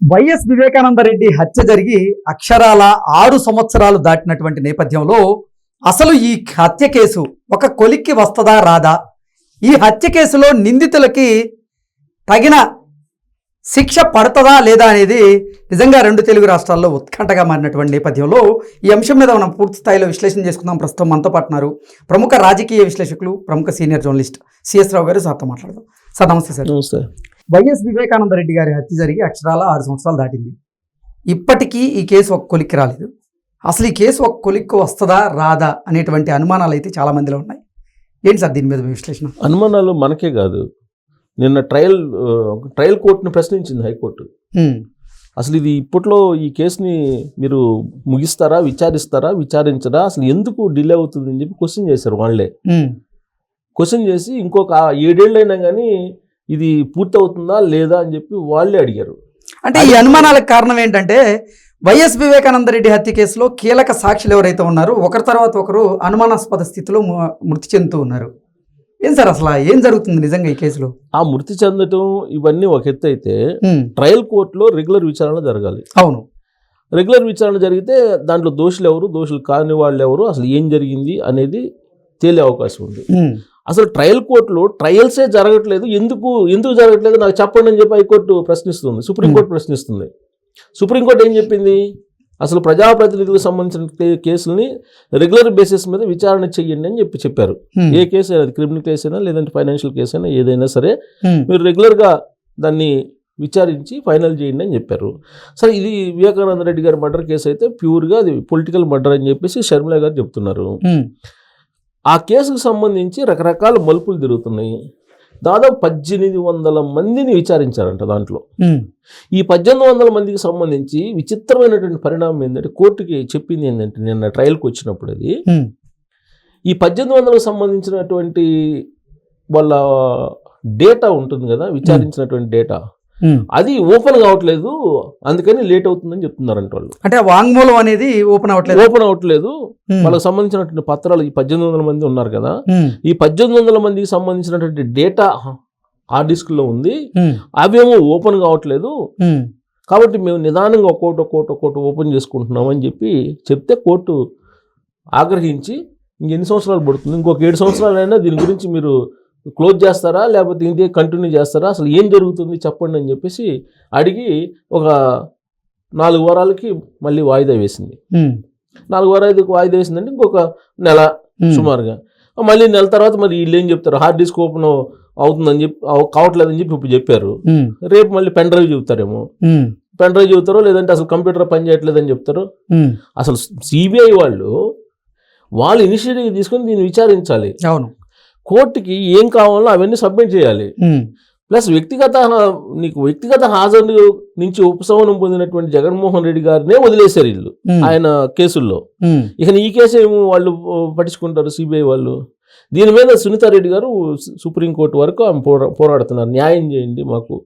YS Vivekananda Reddy హత్య జరిగి అక్షరాల ఆరు సంవత్సరాలు దాటినటువంటి నేపథ్యంలో అసలు ఈ హత్య కేసు ఒక కొలిక్కి వస్తుందా రాదా? ఈ హత్య కేసులో నిందితులకి తగిన శిక్ష పడుతుందా లేదా అనేది నిజంగా రెండు తెలుగు రాష్ట్రాల్లో ఉత్కంఠగా మారినటువంటి నేపథ్యంలో ఈ అంశం మీద మనం పూర్తి స్థాయిలో విశ్లేషణ చేసుకుందాం. ప్రస్తుతం మనతో పాటున్నారు ప్రముఖ రాజకీయ విశ్లేషకులు ప్రముఖ సీనియర్ జర్నలిస్ట్ సిఎస్ రావు గారు. సార్తో మాట్లాడదాం. సార్ నమస్తే సార్. నమస్తే. వైఎస్ వివేకానంద రెడ్డి గారి హత్య జరిగి అక్షరాల ఆరు సంవత్సరాలు దాటింది. ఇప్పటికీ ఈ కేసు ఒక కొలిక్కి రాలేదు. అసలు ఈ కేసు ఒక కొలిక్కు వస్తుందా రాదా అనేటువంటి అనుమానాలు అయితే చాలా మందిలో ఉన్నాయి. ఏంటి సార్ దీని మీద విశ్లేషణ? అనుమానాలు మనకే కాదు. నిన్న ట్రయల్ ట్రయల్ కోర్టుని ప్రశ్నించింది హైకోర్టు. అసలు ఇది ఇప్పట్లో ఈ కేసుని మీరు ముగిస్తారా విచారిస్తారా విచారించరా అసలు ఎందుకు డిలే అవుతుంది అని చెప్పి క్వశ్చన్ చేశారు వాళ్ళే. క్వశ్చన్ చేసి ఇంకొక ఏడేళ్ళు అయినా కానీ ఇది పూర్తి అవుతుందా లేదా అని చెప్పి వాళ్ళే అడిగారు. అంటే ఈ అనుమానాలకు కారణం ఏంటంటే వైఎస్ వివేకానంద రెడ్డి హత్య కేసులో కీలక సాక్షులు ఎవరైతే ఉన్నారో ఒకరి తర్వాత ఒకరు అనుమానాస్పద స్థితిలో మృతి చెందుతూ ఉన్నారు. ఏం సార్ అసలు ఏం జరుగుతుంది నిజంగా ఈ కేసులో? ఆ మృతి చెందటం ఇవన్నీ ఒక ఎత్తు అయితే. ట్రయల్ కోర్టులో రెగ్యులర్ విచారణ జరగాలి. అవును. రెగ్యులర్ విచారణ జరిగితే దాంట్లో దోషులు ఎవరు దోషులు కాని వాళ్ళు ఎవరు అసలు ఏం జరిగింది అనేది తేలే అవకాశం ఉంది. అసలు ట్రయల్ కోర్టులో ట్రయల్సే జరగట్లేదు. ఎందుకు ఎందుకు జరగట్లేదు? నాకు చెప్పండి అని చెప్పి హైకోర్టు ప్రశ్నిస్తుంది. సుప్రీంకోర్టు ప్రశ్నిస్తుంది. సుప్రీంకోర్టు ఏం చెప్పింది? అసలు ప్రజాప్రతినిధులకు సంబంధించిన కేసుల్ని రెగ్యులర్ బేసిస్ మీద విచారణ చెయ్యండి అని చెప్పి చెప్పారు. ఏ కేసు అయినా అది క్రిమినల్ కేసు అయినా లేదంటే ఫైనాన్షియల్ కేసు అయినా ఏదైనా సరే. మీరు రెగ్యులర్గా దాన్ని విచారించి ఫైనల్ చేయండి అని చెప్పారు. సరే ఇది వివేకానంద రెడ్డి గారి మర్డర్ కేసు అయితే ప్యూర్గా అది పొలిటికల్ మర్డర్ అని చెప్పేసి షర్మిల గారు చెప్తున్నారు. ఆ కేసుకు సంబంధించి రకరకాల మలుపులు తిరుగుతున్నాయి దాదాపు పద్దెనిమిది వందల మందిని విచారించారంట దాంట్లో. ఈ పద్దెనిమిది వందల మందికి సంబంధించి విచిత్రమైనటువంటి పరిణామం ఏంటంటే కోర్టుకి చెప్పింది ఏంటంటే నిన్న ట్రయల్కి వచ్చినప్పుడు అది. ఈ పద్దెనిమిది వందలకు సంబంధించినటువంటి వాళ్ళ డేటా ఉంటుంది కదా విచారించినటువంటి డేటా. అది ఓపెన్ కావట్లేదు. అందుకని లేట్ అవుతుందని చెప్తున్నారంట వాళ్ళు. అంటే వాంగ్మూలం అనేది ఓపెన్ అవ్వట్లేదు? ఓపెన్ అవ్వట్లేదు. వాళ్ళకి సంబంధించినటువంటి పత్రాలు ఈ పద్దెనిమిది వందల మంది ఉన్నారు కదా. ఈ పద్దెనిమిది వందల మందికి సంబంధించినటువంటి డేటా హార్డ్ డిస్క్లో ఉంది. హ్మ్. అవేమో ఓపెన్ కావట్లేదు. కాబట్టి మేము నిదానంగా ఒక్కోటి ఒక్కోటి ఒక్కోటి ఓపెన్ చేసుకుంటున్నాం అని చెప్పి చెప్తే కోర్టు ఆగ్రహించి ఇంకెన్ని సంవత్సరాలు పడుతుంది? ఇంకొక ఏడు సంవత్సరాలైనా దీని గురించి మీరు క్లోజ్ చేస్తారా? లేకపోతే ఇంకే కంటిన్యూ చేస్తారా? అసలు ఏం జరుగుతుంది? చెప్పండి అని చెప్పేసి అడిగి ఒక నాలుగు వారాలకి మళ్ళీ వాయిదా వేసింది. నాలుగు వారాలకి వాయిదా వేసిందంటే ఇంకొక నెల. సుమారుగా. మళ్ళీ నెల తర్వాత మరి వీళ్ళు ఏం చెప్తారు? హార్డ్ డిస్క్ ఓపెన్ అవుతుందని చెప్పి కావట్లేదని చెప్పి ఇప్పుడు చెప్పారు. రేపు మళ్ళీ పెన్ డ్రైవ్ చెబుతారేమో. పెన్ డ్రైవ్ చెబుతారో లేదంటే అసలు కంప్యూటర్ పని చేయట్లేదని చెప్తారు. అసలు సిబిఐ వాళ్ళు వాళ్ళు ఇనిషియేటివ్ తీసుకొని దీన్ని విచారించాలి. అవును. కోర్టుకి ఏం కావాలో అవన్నీ సబ్మిట్ చేయాలి. ప్లస్ వ్యక్తిగత నీకు వ్యక్తిగత హాజరు నుంచి ఉపశమనం పొందినటువంటి జగన్మోహన్ రెడ్డి గారినే వదిలేశారు వీళ్ళు. ఆయన కేసుల్లో. ఇక ఈ కేసు ఏమో వాళ్ళు పట్టించుకుంటారు సిబిఐ వాళ్ళు దీని మీద సునీతారెడ్డి గారు సుప్రీంకోర్టు వరకు ఆమె పోరా పోరాడుతున్నారు న్యాయం చేయండి మాకు.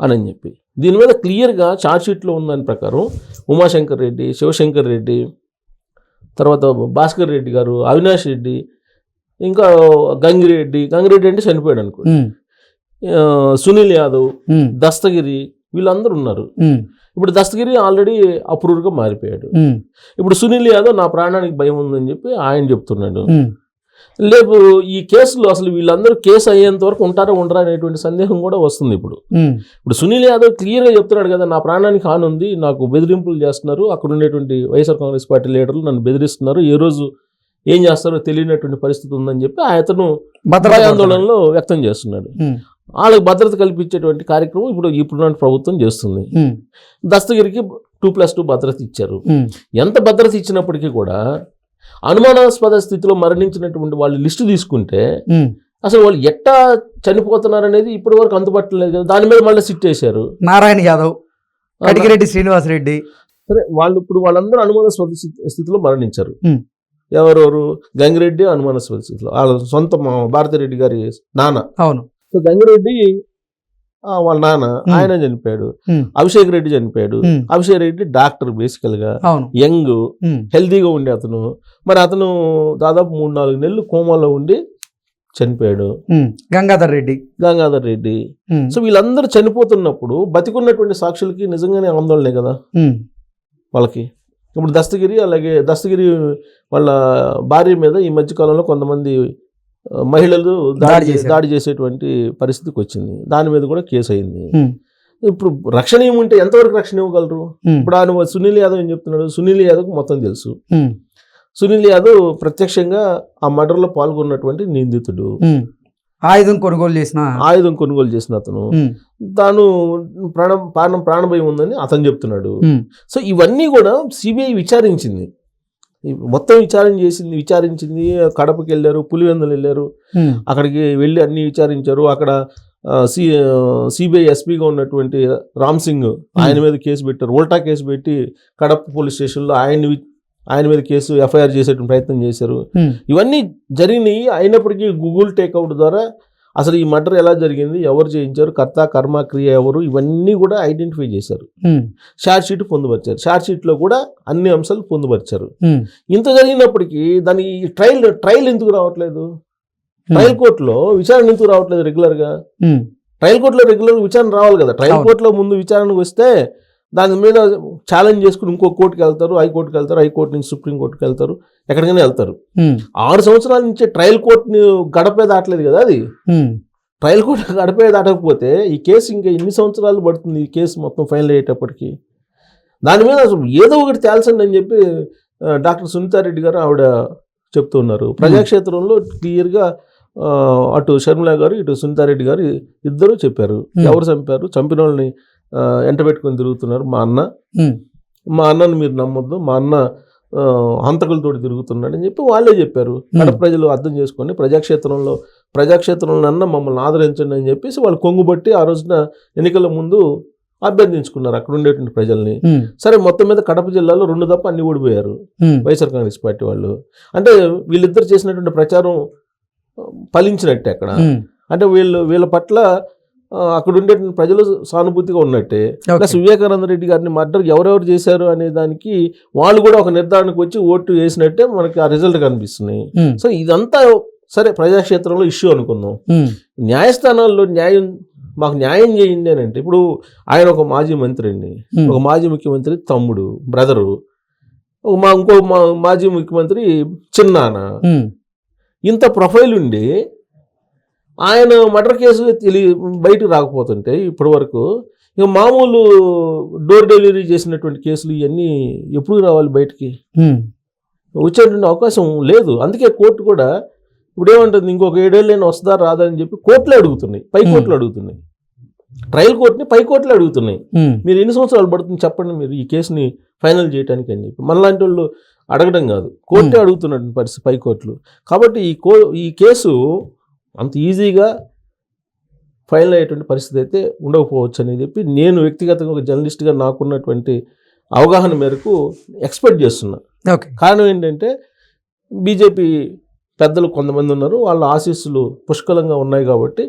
అని అని చెప్పి దీని మీద క్లియర్గా షీట్లో ఉన్న దాని ప్రకారం ఉమాశంకర్ రెడ్డి శివశంకర్ రెడ్డి తర్వాత భాస్కర్ రెడ్డి గారు అవినాష్ రెడ్డి ఇంకా గంగిరెడ్డి గంగిరెడ్డి అంటే చనిపోయాడు అనుకో సునీల్ యాదవ్. దస్తగిరి వీళ్ళందరూ ఉన్నారు. ఇప్పుడు దస్తగిరి ఆల్రెడీ అప్రూవ్గా మారిపోయాడు. ఇప్పుడు సునీల్ యాదవ్ నా ప్రాణానికి భయం ఉందని చెప్పి ఆయన చెప్తున్నాడు. లేపు ఈ కేసులో అసలు వీళ్ళందరూ కేసు అయ్యేంత వరకు ఉంటారా ఉండరా అనేటువంటి సందేహం కూడా వస్తుంది ఇప్పుడు. ఇప్పుడు సునీల్ యాదవ్ క్లియర్గా చెప్తున్నాడు కదా నా ప్రాణానికి హాని ఉంది నాకు బెదిరింపులు చేస్తున్నారు అక్కడ ఉండేటువంటి వైఎస్ఆర్ కాంగ్రెస్ పార్టీ లీడర్లు నన్ను బెదిరిస్తున్నారు ఏ రోజు ఏం చేస్తారో తెలియనటువంటి పరిస్థితి ఉందని చెప్పి అతను భద్రతా ఆందోళనలో వ్యక్తం చేస్తున్నాడు. వాళ్ళకి భద్రత కల్పించేటువంటి కార్యక్రమం ఇప్పుడు ఇప్పుడున్న ప్రభుత్వం చేస్తుంది. దస్తగిరికి టూ ప్లస్ టూ భద్రత ఇచ్చారు. ఎంత భద్రత ఇచ్చినప్పటికీ కూడా అనుమానాస్పద స్థితిలో మరణించినటువంటి వాళ్ళు లిస్టు తీసుకుంటే. అసలు వాళ్ళు ఎట్టా చనిపోతున్నారు అనేది ఇప్పటి వరకు అందుబాటులో కదా దాని మీద మళ్ళీ సిట్ చేశారు నారాయణ యాదవ్ కడిగిరెడ్డి శ్రీనివాసరెడ్డి సరే వాళ్ళు ఇప్పుడు వాళ్ళందరూ అనుమానాస్పద స్థితి- స్థితిలో మరణించారు. ఎవరెవరు? గంగిరెడ్డి అనుమానాస్పద స్థితిలో వాళ్ళ సొంత భారతిరెడ్డి గారి నాన్న. అవును. సో గంగిరెడ్డి వాళ్ళ నాన్న. ఆయన చనిపోయాడు. అభిషేక్ రెడ్డి చనిపోయాడు. అభిషేక్ రెడ్డి డాక్టర్ బేసికల్గా యంగ్. హెల్దీగా ఉండే అతను. మరి అతను దాదాపు మూడు నాలుగు నెలలు కోమాలో ఉండి చనిపోయాడు. గంగాధర్ రెడ్డి. గంగాధర్ రెడ్డి. సో వీళ్ళందరూ చనిపోతున్నప్పుడు బతికున్నటువంటి సాక్షులకి నిజంగానే ఆందోళనే కదా? వాళ్ళకి. ఇప్పుడు దస్తగిరి అలాగే దస్తగిరి వాళ్ళ భార్య మీద ఈ మధ్య కాలంలో కొంతమంది మహిళలు దాడి దాడి చేసేటువంటి పరిస్థితికి వచ్చింది. దాని మీద కూడా కేసు అయింది. ఇప్పుడు రక్షణ ఏముంటే ఎంతవరకు రక్షణ ఇవ్వగలరు? ఇప్పుడు ఆయన సునీల్ యాదవ్ ఏం చెప్తున్నాడు? సునీల్ యాదవ్ మొత్తం తెలుసు. సునీల్ యాదవ్ ప్రత్యక్షంగా ఆ మర్డర్లో పాల్గొన్నటువంటి నిందితుడు. ఆయుధం కొనుగోలు చేసిన ఆయుధం కొనుగోలు చేసిన అతను. తాను ప్రాణం ప్రాణం ప్రాణభయం ఉందని అతను చెప్తున్నాడు. సో ఇవన్నీ కూడా సిబిఐ విచారించింది. మొత్తం విచారణ చేసింది విచారించింది కడపకి వెళ్ళారు పులివెందులు వెళ్ళారు. అక్కడికి వెళ్ళి అన్ని విచారించారు. అక్కడ సి సిబిఐ ఎస్పీగా ఉన్నటువంటి రామ్ సింగ్ ఆయన మీద కేసు పెట్టారు. ఉల్టా కేసు పెట్టి కడప పోలీస్ స్టేషన్లో ఆయన్ని ఆయన మీద కేసు ఎఫ్ఐఆర్ చేసేటువంటి ప్రయత్నం చేశారు. ఇవన్నీ జరిగినాయి. అయినప్పటికీ గూగుల్ టేక్అవుట్ ద్వారా అసలు ఈ మర్డర్ ఎలా జరిగింది ఎవరు చేయించారు కర్త కర్మ క్రియ ఎవరు ఇవన్నీ కూడా ఐడెంటిఫై చేశారు. షార్ట్ షీట్ పొందుపరిచారు. షార్ట్ షీట్లో కూడా అన్ని అంశాలు పొందుపరిచారు. ఇంత జరిగినప్పటికీ దాని ట్రయల్ ట్రయల్ ఎందుకు రావట్లేదు? ట్రయల్ కోర్టులో విచారణ ఎందుకు రావట్లేదు రెగ్యులర్గా? ఉమ్, ట్రయల్ కోర్టులో రెగ్యులర్ విచారణ రావాలి కదా. ట్రయల్. కోర్టులో ముందు విచారణకు వస్తే దాని మీద ఛాలెంజ్ చేసుకుని ఇంకో కోర్టుకి వెళ్తారు హైకోర్టుకి వెళ్తారు హైకోర్టు నుంచి సుప్రీం కోర్టుకి వెళ్తారు ఎక్కడికైనా వెళ్తారు. ఆరు సంవత్సరాల నుంచి ట్రయల్ కోర్టుని గడపే దాటలేదు కదా అది? ట్రయల్ కోర్టు గడపే దాటకపోతే ఈ కేసు ఇంకా ఎన్ని సంవత్సరాలు పడుతుంది ఈ కేసు మొత్తం ఫైనల్ అయ్యేటప్పటికి. దాని మీద ఏదో ఒకటి తేల్చండి అని చెప్పి డాక్టర్ సునీతారెడ్డి గారు ఆవిడ చెప్తున్నారు ప్రజాక్షేత్రంలో క్లియర్గా అటు షర్మిల గారు ఇటు సునీతారెడ్డి గారు ఇద్దరు చెప్పారు. ఎవరు చంపారు? చంపిన వాళ్ళని ఎంట పెట్టుకొని తిరుగుతున్నారు. మా అన్న. మా అన్నని మీరు నమ్మొద్దు. మా అన్న హంతకులతోటి తిరుగుతున్నాడు అని చెప్పి వాళ్ళే చెప్పారు. కడప ప్రజలు అర్థం చేసుకొని ప్రజాక్షేత్రంలో ప్రజాక్షేత్రంలో అన్న మమ్మల్ని ఆదరించండి అని చెప్పేసి వాళ్ళు కొంగుబట్టి ఆ రోజున ఎన్నికల ముందు అభ్యర్థించుకున్నారు అక్కడ ఉండేటువంటి ప్రజల్ని. సరే మొత్తం మీద కడప జిల్లాలో రెండు తప్ప అన్ని ఓడిపోయారు వైఎస్ఆర్ కాంగ్రెస్ పార్టీ వాళ్ళు. అంటే వీళ్ళిద్దరు చేసినటువంటి ప్రచారం ఫలించినట్టే అక్కడ. అంటే వీళ్ళు వీళ్ళ పట్ల అక్కడ ఉండేటువంటి ప్రజలు సానుభూతిగా ఉన్నట్టే. ప్లస్ వివేకానంద రెడ్డి గారిని మర్డర్ ఎవరెవరు చేశారు అనే దానికి వాళ్ళు కూడా ఒక నిర్ధారణకు వచ్చి ఓటు వేసినట్టే మనకి ఆ రిజల్ట్ కనిపిస్తున్నాయి. సో ఇదంతా సరే ప్రజాక్షేత్రంలో ఇష్యూ అనుకుందాం. న్యాయస్థానాల్లో న్యాయం మాకు న్యాయం చేయండి అని అంటే ఇప్పుడు ఆయన ఒక మాజీ మంత్రి అండి ఒక మాజీ ముఖ్యమంత్రి తమ్ముడు బ్రదరు ఒక మా ఇంకో మా మాజీ ముఖ్యమంత్రి చిన్నాన్న ఉమ్, ఇంత ప్రొఫైల్ ఉండి ఆయన మర్డర్ కేసు తెలి బయటకు రాకపోతుంటే ఇప్పటి వరకు ఇక మామూలు డోర్ డెలివరీ చేసినటువంటి కేసులు ఇవన్నీ ఎప్పుడు రావాలి బయటికి? వచ్చేటువంటి అవకాశం లేదు. అందుకే కోర్టు కూడా ఇప్పుడు ఏమంటుంది ఇంకొక ఏడేళ్ళైనా వస్తుందా రాదా అని చెప్పి కోర్టులే అడుగుతున్నాయి. పై కోర్టులు అడుగుతున్నాయి. ట్రయల్ కోర్టుని పై కోర్టులు అడుగుతున్నాయి. మీరు ఎన్ని సంవత్సరాలు పడుతుంది చెప్పండి మీరు ఈ కేసుని ఫైనల్ చేయడానికి అని చెప్పి. మనలాంటి వాళ్ళు అడగడం కాదు. కోర్టే. అడుగుతున్నటువంటి పరిస్థితి పై కోర్టులు. కాబట్టి ఈ కో ఈ కేసు అంత ఈజీగా ఫైనల్ అయ్యేటువంటి పరిస్థితి అయితే ఉండకపోవచ్చు అని చెప్పి నేను వ్యక్తిగతంగా ఒక జర్నలిస్ట్గా నాకున్నటువంటి అవగాహన మేరకు ఎక్స్పెక్ట్ చేస్తున్నా. ఓకే. కారణం ఏంటంటే బీజేపీ పెద్దలు కొంతమంది ఉన్నారు. వాళ్ళ ఆశీస్సులు పుష్కలంగా ఉన్నాయి కాబట్టి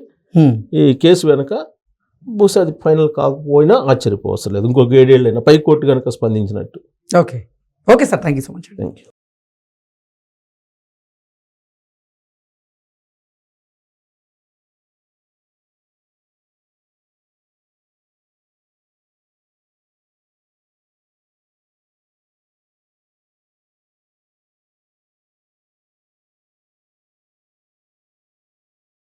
ఈ కేసు వెనక బహుశా అది ఫైనల్ కాకపోయినా ఆశ్చర్యపోవసలేదు. ఇంకొక ఏడేళ్ళైనా పై కోర్టు కనుక స్పందించినట్టు. Okay. Okay sir. Thank you so much thank you